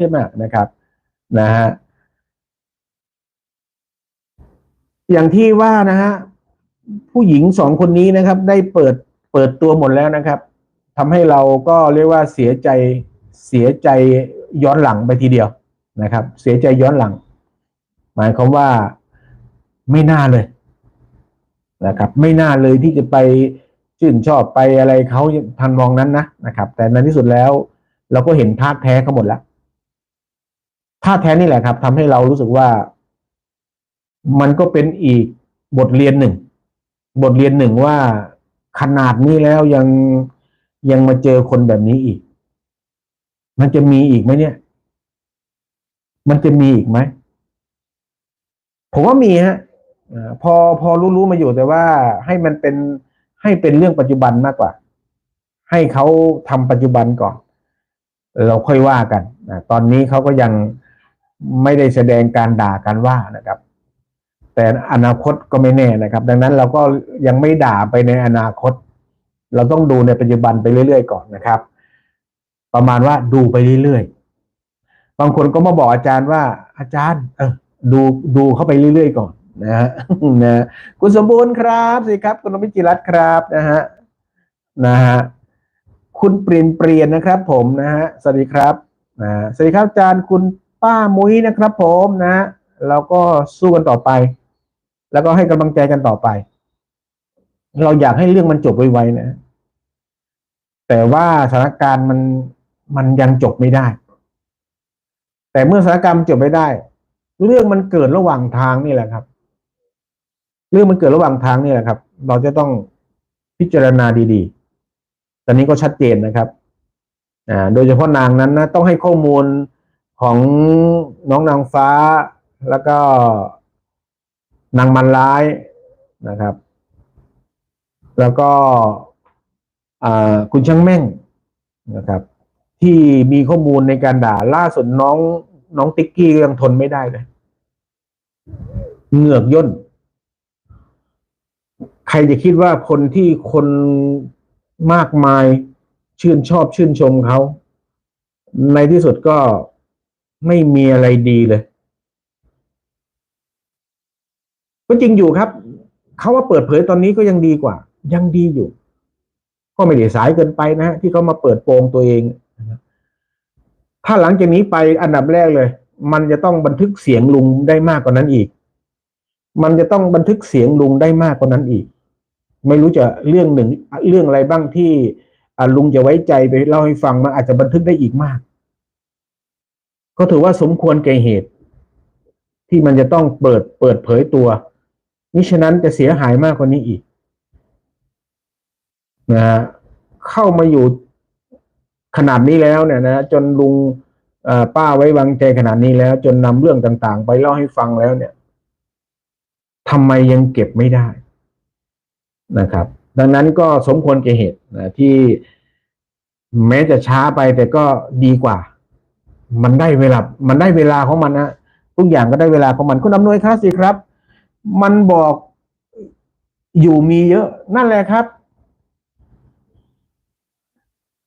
ขึ้นนะครับนะฮะอย่างที่ว่านะฮะผู้หญิงสองคนนี้นะครับ ได้เปิดเปิดตัวหมดแล้วนะครับทำให้เราก็เรียกว่าเสียใจเสียใจย้อนหลังไปทีเดียวนะครับ เสียใจย้อนหลัง หมายความว่าไม่น่าเลยนะครับ ไม่น่าเลยที่จะไปชื่นชอบไปอะไรเขาทันมองนั้นนะนะครับ แต่ในที่สุดแล้ว เราก็เห็นท่าแท้เขาหมดแล้ว ท่าแท้นี่แหละครับทำให้เรารู้สึกว่า มันก็เป็นอีกบทเรียนหนึ่ง บทเรียนหนึ่งว่าขนาดนี้แล้วยังยังมาเจอคนแบบนี้อีก มันจะมีอีกไหมเนี่ย มันจะมีอีกไหมผมว่ามีฮะพอพอรู้ๆมาอยู่แต่ว่าให้มันเป็นให้เป็นเรื่องปัจจุบันมากกว่า ให้เขาทำปัจจุบันก่อน เราค่อยว่ากันตอนนี้เขาก็ยัง ไม่ได้แสดงการด่ากันว่านะครับ แต่อนาคตก็ไม่แน่นะครับ ดังนั้นเราก็ยังไม่ด่าไปในอนาคต เราต้องดูในปัจจุบันไปเรื่อยๆก่อนนะครับ ประมาณว่าดูไปเรื่อยๆบางคนก็มาบอกอาจารย์ว่าอาจารย์ เออดูดูเข้าไปเรื่อยๆก่อนนะฮะนะคุณสมบูรณ์ครับสิครับ คุณมิจิรัตครับนะฮะนะฮะคุณเปลี่ยนเปลี่ยนนะครับ ผมนะฮะสวัสดีครับนะสวัสดีครับอาจารย์คุณ ป้ามุ้ยนะครับผมนะเราก็สู้กันต่อไป แล้วก็ให้กำลังใจกันต่อไป เราอยากให้เรื่องมันจบไวๆนะ แต่ว่าสถานการณ์มันมันยังจบไม่ได้ แต่เมื่อสถานการณ์จบไม่ได้ เรื่องมันเกิดระหว่างทางนี่แหละครับ เรื่องมันเกิดระหว่างทางนี่แหละครับ เราจะต้องพิจารณาดีๆ ตอนนี้ก็ชัดเจนนะครับ อ่า โดยเฉพาะนางนั้นนะต้องให้ข้อมูล ของน้องนางฟ้าแล้วก็นางมันร้ายนะครับ แล้วก็คุณช่างแม่งนะครับ ที่มีข้อมูลในการด่าล่าสุดน้องน้องติ๊กกี้ยังทนไม่ได้เลยเหงือกย่น ใครจะคิดว่าคนที่คนมากมายชื่นชอบชื่นชมเขา ในที่สุดก็ ไม่มีอะไรดีเลยก็จริงอยู่ครับเขาว่าเปิดเผยตอนนี้ก็ยังดีกว่า ยังดีอยู่ ก็ไม่ได้สายเกินไปนะฮะที่เขามาเปิดโปงตัวเอง ถ้าหลังจากนี้ไปอันดับแรกเลย มันจะต้องบันทึกเสียงลุงได้มากกว่านั้นอีก มันจะต้องบันทึกเสียงลุงได้มากกว่านั้นอีก ไม่รู้จะเรื่องหนึ่งเรื่องอะไรบ้างที่ลุงจะไว้ใจไปเล่าให้ฟังมันอาจจะบันทึกได้อีกมาก ก็ถือว่าสมควรแก่เหตุ ที่มันจะต้องเปิดเปิดเผยตัวมิฉะนั้นจะเสียหายมากกว่านี้อีกนะฮะเข้ามาอยู่ขนาดนี้แล้วเนี่ยนะจนลุงป้าไว้วางใจขนาดนี้แล้ว จนนำเรื่องต่าง ๆ ไปเล่าให้ฟังแล้วเนี่ยทำไมยังเก็บไม่ได้นะครับ ดังนั้นก็สมควรแก่เหตุนะที่แม้จะช้าไปแต่ก็ดีกว่า มันได้เวลา มันได้เวลาของมันนะทุกอย่างก็ได้เวลาของมันคุณอำนวยครับสิครับ มันบอกอยู่มีเยอะ นั่นแหละครับ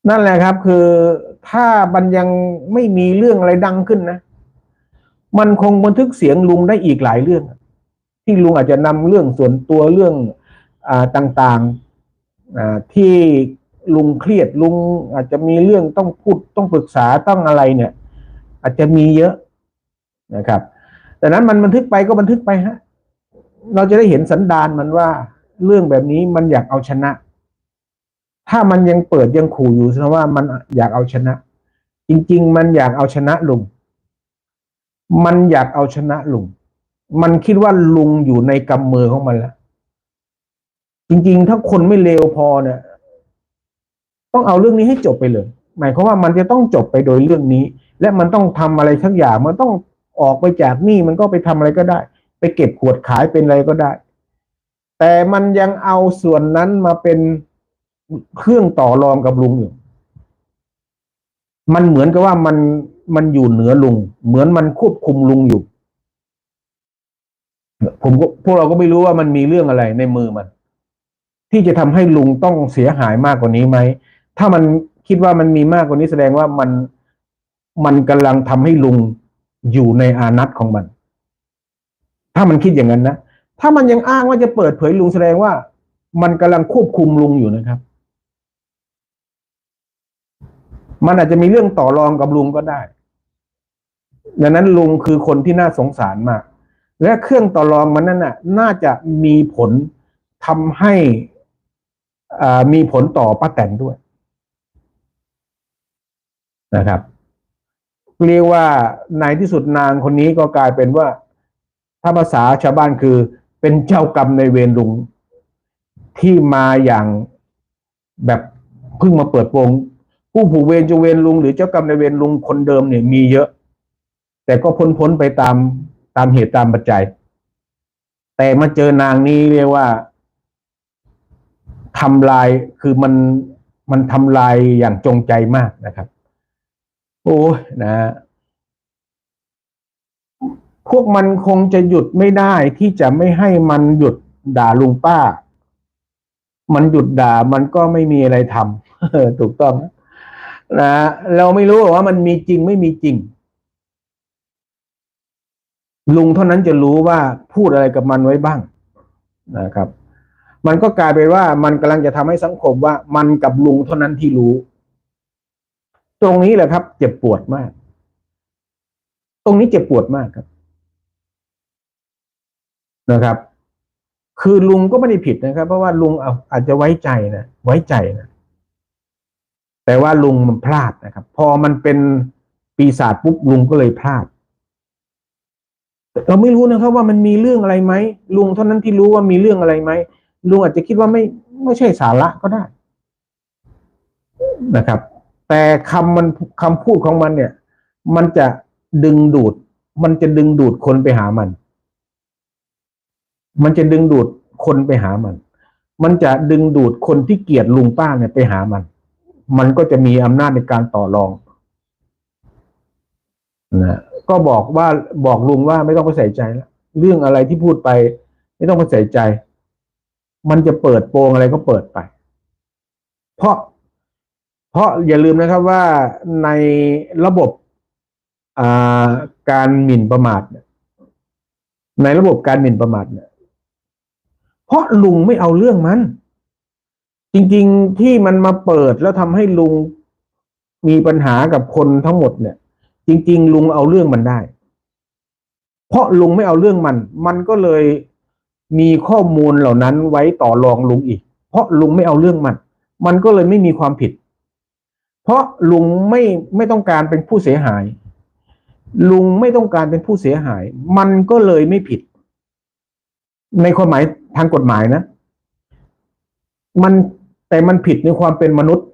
นั่นแหละครับ คือถ้ามันยังไม่มีเรื่องอะไรดังขึ้นนะ มันคงบันทึกเสียงลุงได้อีกหลายเรื่อง ที่ลุงอาจจะนำเรื่องส่วนตัวเรื่องอต่างๆอ่าที่ลุงเครียดลุงอาจจะมีเรื่องต้องพูดต้องปรึกษาต้องอะไรเนี่ย อาจจะมีเยอะนะครับ แต่นั้นมันบันทึกไปก็บันทึกไปฮะ เราจะได้เห็นสันดานมันว่าเรื่องแบบนี้มันอยากเอาชนะ ถ้ามันยังเปิดยังขู่อยู่แสดงว่ามันอยากเอาชนะ จริง ๆ มันอยากเอาชนะลุง มันอยากเอาชนะลุง มันคิดว่าลุงอยู่ในกำมือของมันแล้ว จริง ๆ ถ้าคนไม่เลวพอเนี่ยต้องเอาเรื่องนี้ให้จบไปเลย หมายความว่ามันจะต้องจบไปโดยเรื่องนี้ และมันต้องทำอะไรทั้งอย่างมันต้องออกไปจากนี่มันก็ไปทำอะไรก็ได้ ไปเก็บขวดขายเป็นอะไรก็ได้ แต่มันยังเอาส่วนนั้นมาเป็นเครื่องต่อรองกับลุงอยู่มันเหมือนกับว่ามันมันอยู่เหนือลุง เหมือนมันควบคุมลุงอยู่ ผมก็พวกเราก็ไม่รู้ว่ามันมีเรื่องอะไรในมือมัน ที่จะทำให้ลุงต้องเสียหายมากกว่านี้ไหมถ้ามันคิดว่ามันมีมากกว่านี้แสดงว่ามัน มันกำลังทำให้ลุงอยู่ในอานัตของมัน ถ้ามันคิดอย่างนั้นนะ ถ้ามันยังอ้างว่าจะเปิดเผยลุงแสดงว่า มันกำลังควบคุมลุงอยู่นะครับ มันอาจจะมีเรื่องต่อรองกับลุงก็ได้ ดังนั้นลุงคือคนที่น่าสงสารมาก และเครื่องต่อรองมันนั่นน่ะ น่าจะมีผลทำให้อ่ามีผลต่อป้าแตนด้วยนะครับ เรียกว่าในที่สุดนางคนนี้ก็กลายเป็นว่า ถ้าภาษาชาวบ้านคือเป็นเจ้ากรรมในเวรลุงที่มาอย่างแบบเพิ่งมาเปิดโปงผู้ผูกเวรจะเวรลุงหรือเจ้ากรรมในเวรลุงคนเดิมเนี่ยมีเยอะ แต่ก็พ้นพ้นไปตามตามเหตุตามปัจจัย แต่มาเจอนางนี้เรียกว่าทำลายคือมันมันทำลายอย่างจงใจมากนะครับ โอ้ยนะ พวกมันคงจะหยุดไม่ได้ที่จะไม่ให้มันหยุดด่าลุงป้า มันหยุดด่ามันก็ไม่มีอะไรทำถูกต้องนะเราไม่รู้ว่ามันมีจริงไม่มีจริง ลุงเท่านั้นจะรู้ว่าพูดอะไรกับมันไว้บ้างนะครับ มันก็กลายเป็นว่ามันกำลังจะทำให้สังคมว่ามันกับลุงเท่านั้นที่รู้ ตรงนี้แหละครับ เจ็บปวดมาก ตรงนี้เจ็บปวดมากครับ นะครับ คือลุงก็ไม่ได้ผิดนะครับ เพราะว่าลุงอาอาจจะไว้ใจนะไว้ใจนะแต่ว่าลุงมันพลาดนะครับ พอมันเป็นปีศาจปุ๊บลุงก็เลยพลาดเราไม่รู้นะครับ ว่ามันมีเรื่องอะไรไหมลุงเท่านั้นที่รู้ว่ามีเรื่องอะไรไหมลุงอาจจะคิดว่าไม่ไม่ใช่สาระก็ได้นะครับ แต่คำมันคำพูดของมันเนี่ย มันจะดึงดูด มันจะดึงดูดคนไปหามัน มันจะดึงดูดคนไปหามัน มันจะดึงดูดคนที่เกลียดลุงป้าเนี่ยไปหามัน มันก็จะมีอำนาจในการต่อรองนะก็บอกว่าบอกลุงว่าไม่ต้องไปใส่ใจแล้วเรื่องอะไรที่พูดไป ไม่ต้องไปใส่ใจ มันจะเปิดโปงอะไรก็เปิดไป เพราะ เพราะอย่าลืมนะครับว่าในระบบการหมิ่นประมาทในระบบการหมิ่นประมาทเนี่ยเพราะลุงไม่เอาเรื่องมัน จริงๆที่มันมาเปิดแล้วทำให้ลุงมีปัญหากับคนทั้งหมดเนี่ย จริง ๆ ลุงเอาเรื่องมันได้ เพราะลุงไม่เอาเรื่องมัน มันก็เลยมีข้อมูลเหล่านั้นไว้ต่อรองลุงอีก เพราะลุงไม่เอาเรื่องมัน มันก็เลยไม่มีความผิด เพราะลุงไม่ไม่ต้องการเป็นผู้เสียหาย ลุงไม่ต้องการเป็นผู้เสียหาย มันก็เลยไม่ผิด ในความหมายทางกฎหมายนะ มันแต่มันผิดในความเป็นมนุษย์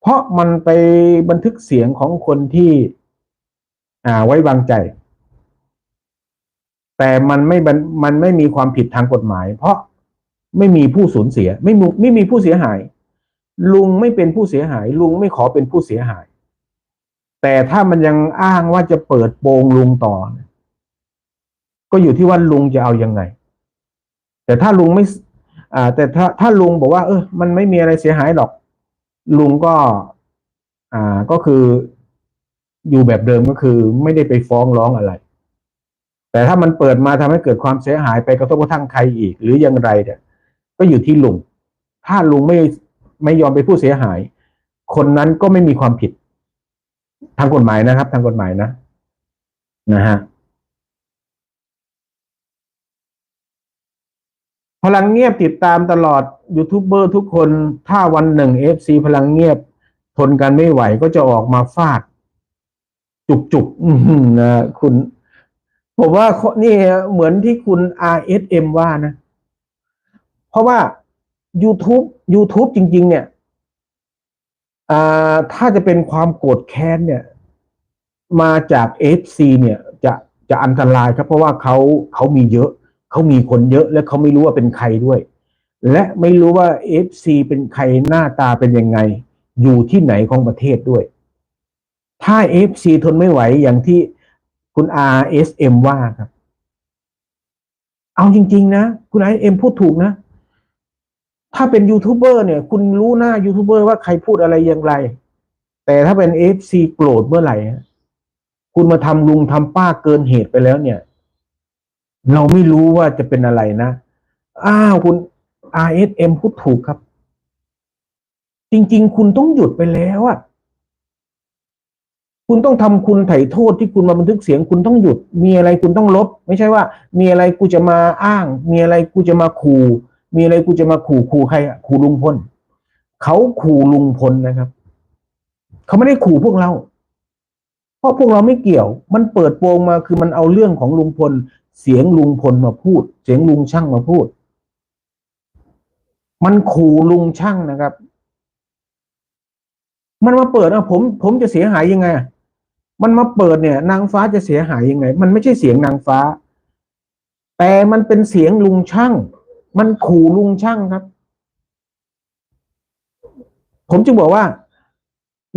เพราะมันไปบันทึกเสียงของคนที่ อ่าไว้วางใจ แต่มันไม่มันไม่มีความผิดทางกฎหมาย เพราะไม่มีผู้สูญเสีย ไม่มีไม่มีผู้เสียหาย ลุงไม่เป็นผู้เสียหาย ลุงไม่ขอเป็นผู้เสียหาย แต่ถ้ามันยังอ้างว่าจะเปิดโปงลุงต่อ ก็อยู่ที่ว่าลุงจะเอายังไง แต่ถ้าลุงไม่อ่า แต่ถ้าถ้าลุงบอกว่า เออมันไม่มีอะไรเสียหายหรอก ลุงก็ อ่าก็คืออยู่แบบเดิมก็คือ ไม่ได้ไปฟ้องร้องอะไร แต่ถ้ามันเปิดมาทำให้เกิดความเสียหายไปกระทบกระทั่งใครอีก หรือยังไรเนี่ยก็อยู่ที่ลุงถ้าลุงไม่ ไม่ยอมไปนผู้เสียหาย คนนั้นก็ไม่มีความผิด ทางกฎหมายนะครับ ทางกฎหมายนะ นะฮะพลังเงียบติดตามตลอดยูทูบเบอร์ทุกคนถ้าวันหนึ่งเอฟซีพลังเงียบ ทนกันไม่ไหวก็จะออกมาฟาด จุกจุกนะคุณ ผมว่านี่เหมือนที่คุณ RSM ว่านะ เพราะว่า YouTube YouTube จริง ๆ เนี่ยถ้าจะเป็นความโกรธแค้นเนี่ย มาจาก FC เนี่ย จะจะอันตรายครับ เพราะว่าเขาเขามีเยอะ เขามีคนเยอะ และเขาไม่รู้ว่าเป็นใครด้วย และไม่รู้ว่า FC เป็นใครหน้าตาเป็นยังไง อยู่ที่ไหนของประเทศด้วย ถ้า FC ทนไม่ไหวอย่างที่คุณ RSM ว่าครับ เอาจริง ๆ นะ คุณ RSM พูดถูกนะ ถ้าเป็นยูทูบเบอร์เนี่ย คุณรู้หน้ายูทูบเบอร์ว่าใครพูดอะไรอย่างไร แต่ถ้าเป็นเอฟซีโกรธเมื่อไหร่คุณมาทำลุงทำป้าเกินเหตุไปแล้วเนี่ย เราไม่รู้ว่าจะเป็นอะไรนะ อ้าวคุณ RSM พูดถูกครับ จริง ๆ คุณต้องหยุดไปแล้วอะคุณต้องทำคุณไถ่โทษที่คุณมาบันทึกเสียง คุณต้องหยุด มีอะไรคุณต้องลบ ไม่ใช่ว่า มีอะไรกูจะมาอ้าง มีอะไรกูจะมาขู่ มีอะไรกูจะมาขู่ขู่ใครอะขู่ลุงพลเขาขู่ลุงพลนะครับเขาไม่ได้ขู่พวกเรา เพราะพวกเราไม่เกี่ยว มันเปิดโปงมาคือมันเอาเรื่องของลุงพล เสียงลุงพลมาพูด เสียงลุงช่างมาพูด มันขู่ลุงช่างนะครับ มันมาเปิดอะผม ผมจะเสียหายยังไงมันมาเปิดเนี่ย นางฟ้าจะเสียหายยังไง มันไม่ใช่เสียงนางฟ้า แต่มันเป็นเสียงลุงช่าง มันขู่ลุงช่างครับ ผมจึงบอกว่า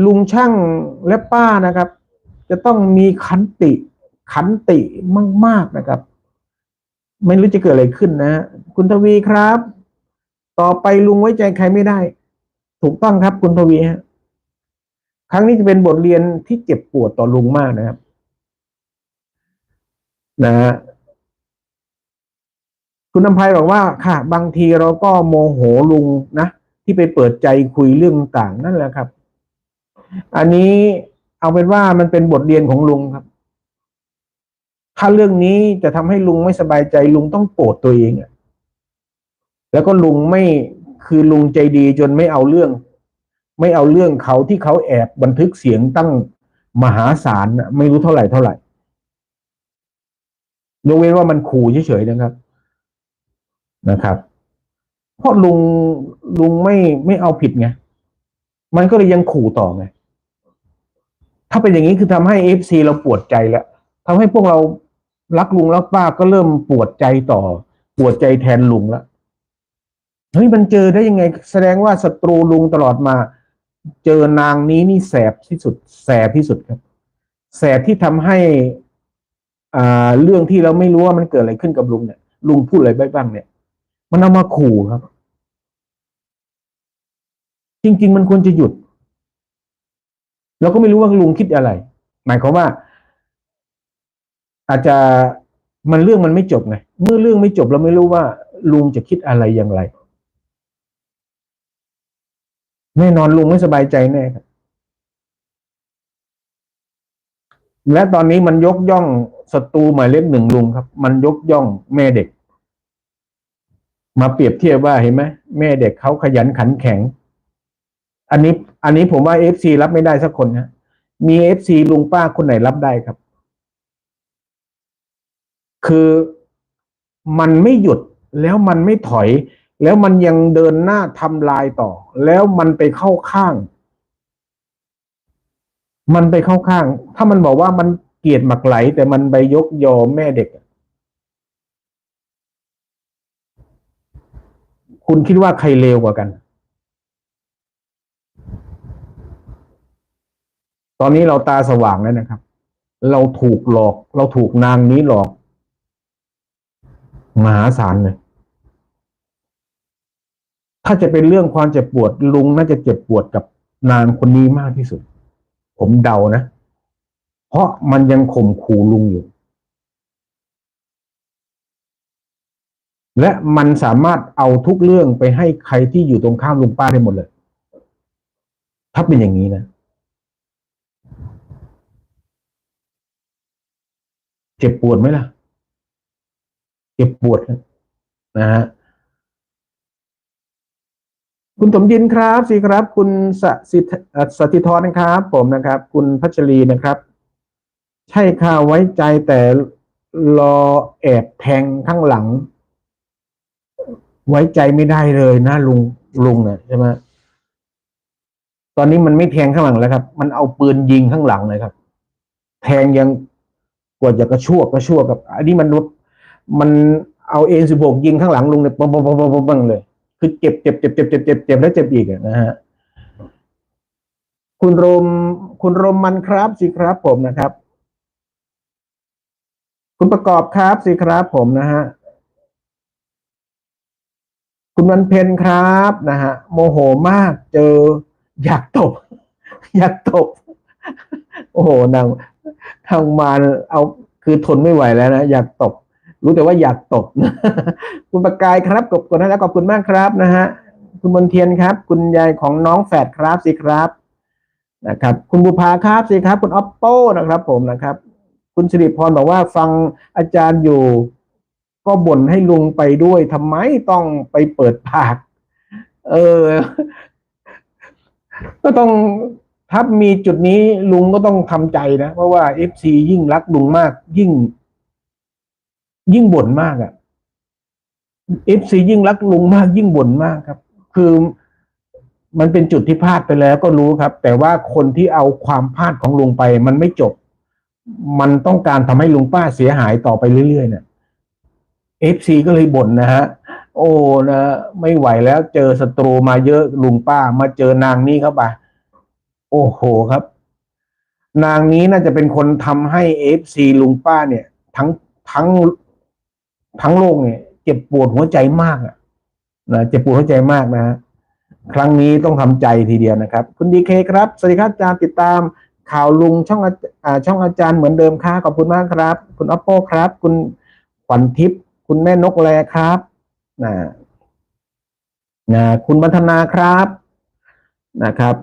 ลุงช่างและป้านะครับ จะต้องมีขันติ ขันติมาก ๆนะครับ ไม่รู้จะเกิดอะไรขึ้นนะคุณทวีครับ ต่อไปลุงไว้ใจใครไม่ได้ ถูกต้องครับ คุณทวีฮะครั้งนี้จะเป็นบทเรียนที่เจ็บปวดต่อลุงมากนะครับ นะฮะ คุณนำภัยบอกว่าค่ะ บางทีเราก็โมโหลุงนะ ที่ไปเปิดใจคุยเรื่องต่างนั่นแหละครับ อันนี้เอาเป็นว่ามันเป็นบทเรียนของลุงครับ ถ้าเรื่องนี้จะทำให้ลุงไม่สบายใจ ลุงต้องโกรธตัวเองอะแล้วก็ลุงไม่คือลุงใจดีจนไม่เอาเรื่อง ไม่เอาเรื่องเขาที่เขาแอบบันทึกเสียงตั้งมหาศาลไม่รู้เท่าไหร่เท่าไหร่ยกเว้นว่ามันขู่เฉยๆนะครับ นะครับ เพราะลุงลุงไม่ไม่เอาผิดไงมันก็เลยยังขู่ต่อไงถ้าเป็นอย่างนี้คือทำให้เอฟซีเราปวดใจแล้วทำให้พวกเรารักลุงรักป้าก็เริ่มปวดใจต่อ ปวดใจแทนลุงแล้วเฮ้ยมันเจอได้ยังไง แสดงว่าศัตรูลุงตลอดมา เจอนางนี้นี่แสบที่สุด แสบที่สุดครับ แสบที่ทำให้ อ่า เรื่องที่เราไม่รู้ว่ามันเกิดอะไรขึ้นกับลุงเนี่ย ลุงพูดอะไรบ้างเนี่ย มันเอามาขู่ครับ จริง ๆ มันควรจะหยุด เราก็ไม่รู้ว่าลุงคิดอะไร หมายความว่า อาจจะมันเรื่องมันไม่จบไงเมื่อเรื่องไม่จบเราไม่รู้ว่า ลุงจะคิดอะไรอย่างไรแน่นอนลุงไม่สบายใจแน่ครับและตอนนี้มันยกย่องศัตรูหมายเลขหนึ่งลุงครับ มันยกย่องแม่เด็ก มาเปรียบเทียบว่าเห็นไหมแม่เด็กเขาขยันขันแข็ง อันนี้ อันนี้ผมว่าเอฟซีรับไม่ได้สักคนฮะมีเอฟซีลุงป้าคนไหนรับได้ครับ คือมันไม่หยุดแล้วมันไม่ถอย แล้วมันยังเดินหน้าทำลายต่อ แล้วมันไปเข้าข้าง มันไปเข้าข้าง ถ้ามันบอกว่ามันเกลียดหมักไหล แต่มันไปยกยอแม่เด็ก คุณคิดว่าใครเลวกว่ากัน ตอนนี้เราตาสว่างแล้วนะครับ เราถูกหลอก เราถูกนางนี้หลอกมหาศาลเลย ถ้าจะเป็นเรื่องความเจ็บปวด ลุงน่าจะเจ็บปวดกับนางคนนี้มากที่สุด ผมเดานะ เพราะมันยังข่มขู่ลุงอยู่ และมันสามารถเอาทุกเรื่องไปให้ใครที่อยู่ตรงข้ามลุงป้าได้หมดเลย ถ้าเป็นอย่างนี้นะ เจ็บปวดไหมล่ะ เจ็บปวดนะฮะคุณสมยินครับสิครับ คุณสสิทธเอ่อสถิธรนะครับ ผมนะครับ คุณพัชรีนะครับ ใช่ค่ะไว้ใจแต่รอแอบแทงข้างหลัง ไว้ใจไม่ได้เลยนะลุงลุงเนี่ยใช่ไหมตอนนี้มันไม่แทงข้างหลังแล้วครับ มันเอาปืนยิงข้างหลังเลยครับ แทงยังกว่าจะกระชั่วกระชั่วกับ อันนี้มันมันเอาเอ็นสิบหกยิงข้างหลังลุงเนี่ยปังปังปังปังปังเลย คือเจ็บเจ็บเจ็บเจ็บเจ็บเจ็บเจ็บแล้วเจ็บอีกนะฮะคุณโรมคุณโรมมันครับสิครับผมนะครับ คุณประกอบครับสิครับผมนะฮะ คุณวันเพ็ญครับนะฮะโมโหมากเจออยากตบ อยากตบ โอ้โหนางทางมาเอาคือทนไม่ไหวแล้วนะอยากตบ รู้แต่ว่าอยากตบคุณประกายครับกบกดให้แล้วขอบคุณมากครับนะฮะคุณมนเทียนครับ คุณยายของน้องแฝดครับสิครับนะครับ คุณบุภาครับสิครับ คุณออปโป้นะครับ ผมนะครับ คุณสิริพรบอกว่าฟังอาจารย์อยู่ ก็บ่นให้ลุงไปด้วยทำไมต้องไปเปิดปาก เออ ก็ต้องถ้ามีจุดนี้ลุงก็ต้องทำใจนะ เพราะว่าเอฟซียิ่งรักลุงมาก ยิ่ง ยิ่งบ่นมากอะ่ะเอฟซียิ่งรักลุงมาก ยิ่งบ่นมากครับ คือมันเป็นจุดที่พลาดไปแล้วก็รู้ครับ แต่ว่าคนที่เอาความพลาดของลุงไป มันไม่จบ มันต้องการทำให้ลุงป้าเสียหายต่อไปเรื่อยๆเนี่ย เอฟซีก็เลยบ่นนะฮะ โอ้นะไม่ไหวแล้วเจอศัตรูมาเยอะลุงป้ามาเจอนางนี้เข้าไปโอ้โหครับ นางนี้น่าจะเป็นคนทำให้เอฟซีลุงป้าเนี่ย ทั้งทั้งทั้งโลกเนี่ยเจ็บปวดหัวใจมากอะนะเจ็บปวดหัวใจมากนะ ครั้งนี้ต้องทำใจทีเดียวนะครับ คุณดีเคครับ สวัสดีครับอาจารย์ติดตามข่าวลุงช่องอาอ่าช่องอาจารย์เหมือนเดิมค่ะขอบคุณมากครับ คุณอัปโปครับ คุณขวัญทิพย์ คุณแม่นกแลครับนะนะคุณบันธนาครับนะครับ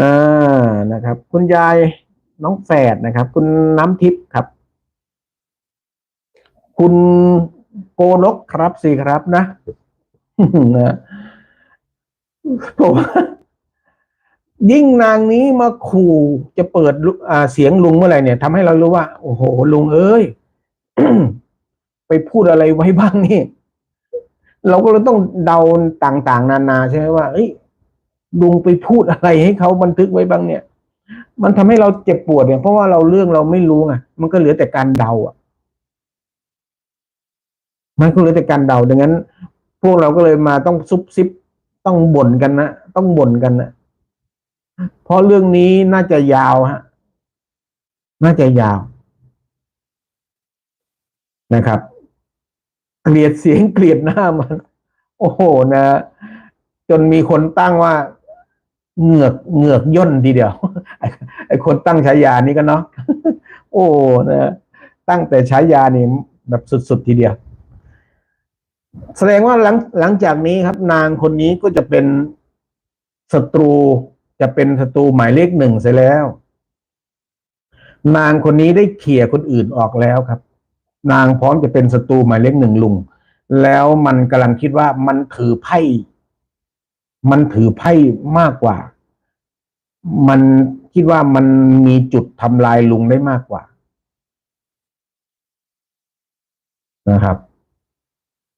อ่านะครับ คุณยายน้องแฝดนะครับ คุณน้ำทิพย์ครับ คุณโกนกครับสิครับนะนะผมว่ายิ่งนางนี้มาขู่จะเปิดเสียงลุงเมื่อไหร่เนี่ยทำให้เรารู้ว่า โอ้โห ลุงเอ้ย ไปพูดอะไรไว้บ้างนี่ เราก็เลยต้องเดาต่าง ๆ นานาใช่ไหมว่าเอ้ยลุงไปพูดอะไรให้เขาบันทึกไว้บ้างเนี่ย มันทำให้เราเจ็บปวดเนี่ยเพราะว่าเราเรื่องเราไม่รู้ไงมันก็เหลือแต่การเดาอะ มันก็เหลือแต่การเดาดังนั้น พวกเราก็เลยมาต้องซุบซิบต้องบ่นกันนะต้องบ่นกันนะเพราะเรื่องนี้น่าจะยาวฮะ น่าจะยาว นะครับ เกลียดเสียงเกลียดหน้ามัน โอ้โหนะ จนมีคนตั้งว่าเหงือกเหงือกย่นทีเดียวไอ้คนตั้งฉายานี้ก็เนาะโอ้นะตั้งแต่ฉายานี่แบบสุดๆทีเดียว แสดงว่าหลังหลังจากนี้ครับ นางคนนี้ก็จะเป็นศัตรูจะเป็นศัตรูหมายเลขหนึ่งเสียแล้ว นางคนนี้ได้เขี่ยคนอื่นออกแล้วครับ นางพร้อมจะเป็นศัตรูหมายเลขหนึ่งลุง แล้วมันกำลังคิดว่ามันถือไพ่ มันถือไพ่มากกว่า มันคิดว่ามันมีจุดทำลายลุงได้มากกว่า นะครับ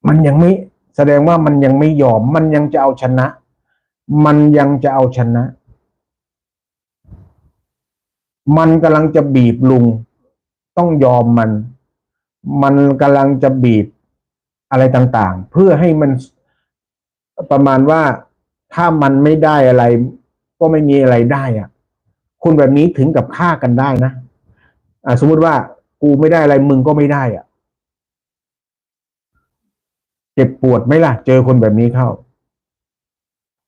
มันยังไม่แสดงว่ามันยังไม่ยอม มันยังจะเอาชนะ มันยังจะเอาชนะ มันกำลังจะบีบลุง ต้องยอมมัน มันกำลังจะบีบอะไรต่างๆ เพื่อให้มันประมาณว่าถ้ามันไม่ได้อะไร ก็ไม่มีอะไรได้อะคนแบบนี้ถึงกับฆ่ากันได้นะอ่าสมมุติว่ากูไม่ได้อะไรมึงก็ไม่ได้อะเจ็บปวดไหมล่ะ เจอคนแบบนี้เข้า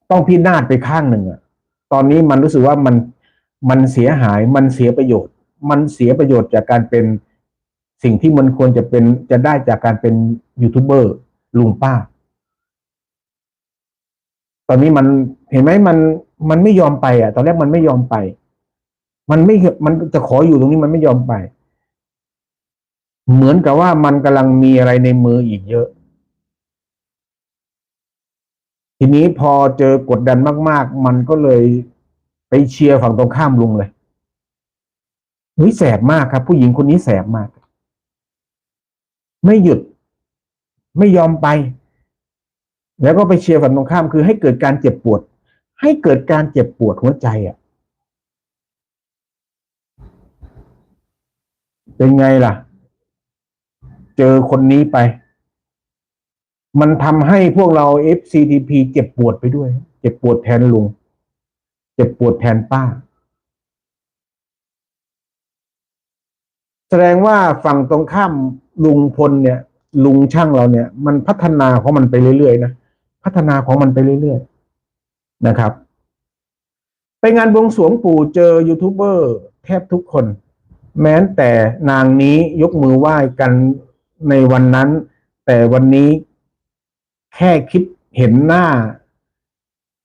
ต้องพินาศไปข้างหนึ่งอะตอนนี้มันรู้สึกว่ามันมันเสียหายมันเสียประโยชน์ มันเสียประโยชน์จากการเป็น สิ่งที่มันควรจะเป็นจะได้จากการเป็นยูทูบเบอร์ลุงป้า ตอนนี้มันเห็นไหมมันมันไม่ยอมไปอะ ตอนแรกมันไม่ยอมไป มันไม่มันจะขออยู่ตรงนี้มันไม่ยอมไป เหมือนกับว่ามันกำลังมีอะไรในมืออีกเยอะ ทีนี้พอเจอกดดันมาก ๆ มันก็เลยไปเชียร์ฝั่งตรงข้ามลุงเลยเฮ้ยแสบมากครับ ผู้หญิงคนนี้แสบมาก ไม่หยุด ไม่ยอมไป แล้วก็ไปเชียร์ฝั่งตรงข้ามคือให้เกิดการเจ็บปวด ให้เกิดการเจ็บปวดหัวใจอะ เป็นไงล่ะ เจอคนนี้ไป มันทำให้พวกเรา FCTP เจ็บปวดไปด้วย เจ็บปวดแทนลุง เจ็บปวดแทนป้าแสดงว่าฝั่งตรงข้ามลุงพลเนี่ย ลุงช่างเราเนี่ย มันพัฒนาของมันไปเรื่อยๆนะพัฒนาของมันไปเรื่อยๆนะครับ ไปงานบวงสรวงปู่เจอยูทูบเบอร์แทบทุกคน แม้แต่นางนี้ยกมือไหว้กันในวันนั้น แต่วันนี้แค่คิดเห็นหน้า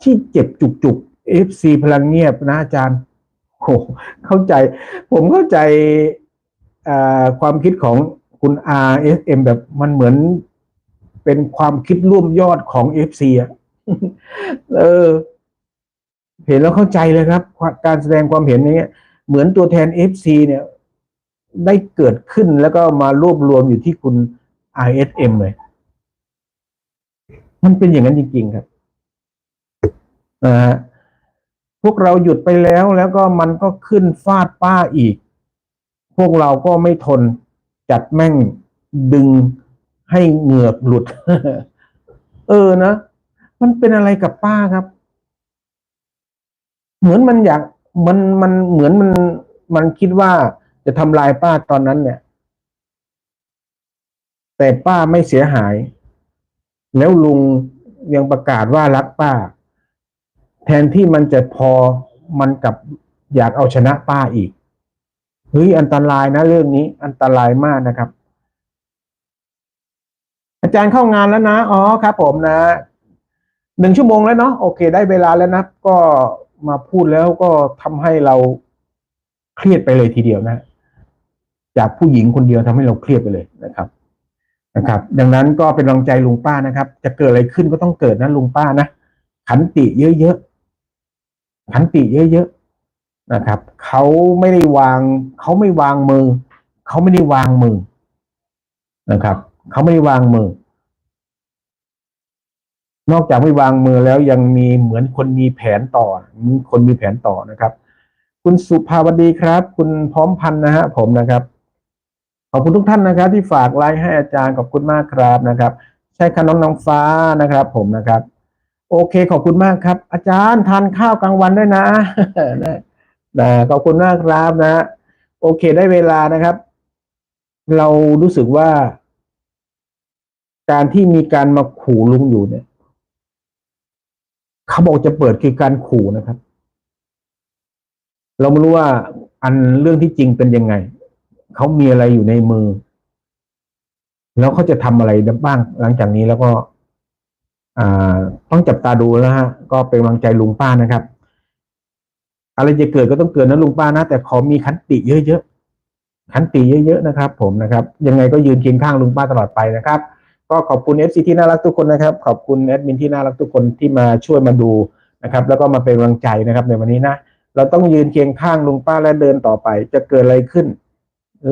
ที่เจ็บจุกๆเอฟซีพลังเงียบนะอาจารย์โหเข้าใจ ผมเข้าใจความคิดของ คุณ RSM แบบมันเหมือนเป็นความคิดร่วมยอดของ FC อะเออ เห็นแล้วเข้าใจเลยครับ การแสดงความเห็นอย่างเงี้ย เหมือนตัวแทน FC เนี่ย ได้เกิดขึ้นแล้วก็มารวบรวมอยู่ที่คุณ ISM เลย มันเป็นอย่างนั้นจริง ๆ ครับนะฮะพวกเราหยุดไปแล้วแล้วก็มันก็ขึ้นฟาดป้าอีก พวกเราก็ไม่ทน จัดแม่งดึงให้เหงือกหลุด เออนะ มันเป็นอะไรกับป้าครับ เหมือนมันอยาก มันมันเหมือนมัน มันคิดว่าจะทำลายป้าตอนนั้นเนี่ย แต่ป้าไม่เสียหาย แล้วลุงยังประกาศว่ารักป้า แทนที่มันจะพอมันกับอยากเอาชนะป้าอีก ฮ้ยอันตรายนะเรื่องนี้ อันตรายมากนะครับ อาจารย์เข้างานแล้วนะอ๋อครับ ผมนะหนึ่งชั่วโมงแล้วเนาะโอเค ได้เวลาแล้วนะก็มาพูดแล้วก็ทำให้เราเครียดไปเลยทีเดียวนะ จากผู้หญิงคนเดียวทำให้เราเครียดไปเลยนะครับนะครับ ดังนั้นก็เป็นกำลังใจลุงป้านะครับ จะเกิดอะไรขึ้นก็ต้องเกิดนะลุงป้านะขันติเยอะๆขันติเยอะๆ นะครับเขาไม่ได้วางเขาไม่วางมือเขาไม่ได้วางมือนะครับเขาไม่ได้วางมือ นอกจากไม่วางมือแล้วยังมีเหมือนคนมีแผนต่อมีคนมีแผนต่อนะครับ คุณสุภาวดีครับ คุณพร้อมพันนะฮะผมนะครับ ขอบคุณทุกท่านนะครับ ที่ฝากไลค์ให้อาจารย์ขอบคุณมากครับนะครับ ใช่ค่ะน้องน้องฟ้านะครับ ผมนะครับโอเคขอบคุณมากครับ อาจารย์ทานข้าวกลางวันด้วยนะ นะขอบคุณมากครับนะ โอเคได้เวลานะครับ เรารู้สึกว่า การที่มีการมาขู่ลุงอยู่เนี่ยเขาบอกจะเปิดคือการขู่นะครับ เราไม่รู้ว่าอันเรื่องที่จริงเป็นยังไง เขามีอะไรอยู่ในมือ แล้วเขาจะทำอะไรบ้างหลังจากนี้แล้วก็ต้องจับตาดูแล้วฮะ ก็เป็นกำลังใจลุงป้านะครับ อะไรจะเกิดก็ต้องเกิดนะลุงป้านะ แต่ขอมีขันติเยอะๆขันติเยอะๆนะครับ ผมนะครับ ยังไงก็ยืนเคียงข้างลุงป้าตลอดไปนะครับ ก็ขอบคุณ FC ที่น่ารักทุกคนนะครับ ขอบคุณแอดมินที่น่ารักทุกคนที่มาช่วยมาดูนะครับ แล้วก็มาเป็นกำลังใจนะครับในวันนี้นะเราต้องยืนเคียงข้างลุงป้าและเดินต่อไป จะเกิดอะไรขึ้น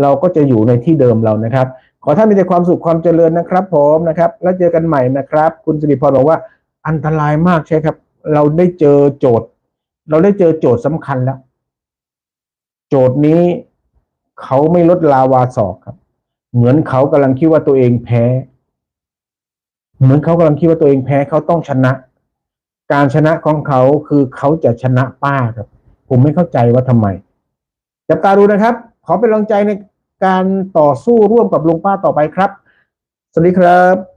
เราก็จะอยู่ในที่เดิมเรานะครับ ขอท่านมีแต่ความสุขความเจริญนะครับ ผมนะครับ แล้วเจอกันใหม่นะครับ คุณสิริพรบอกว่าอันตรายมากใช่ครับ เราได้เจอโจทย์ เราได้เจอโจทย์สำคัญแล้ว โจทย์นี้เขาไม่ลดลาวาศอกครับ เหมือนเขากำลังคิดว่าตัวเองแพ้ เหมือนเขากำลังคิดว่าตัวเองแพ้เขาต้องชนะ การชนะของเขาคือเขาจะชนะป้าครับ ผมไม่เข้าใจว่าทำไม จับตาดูนะครับ ขอเป็นกำลังใจในการต่อสู้ร่วมกับลุงป้าต่อไปครับ สวัสดีครับ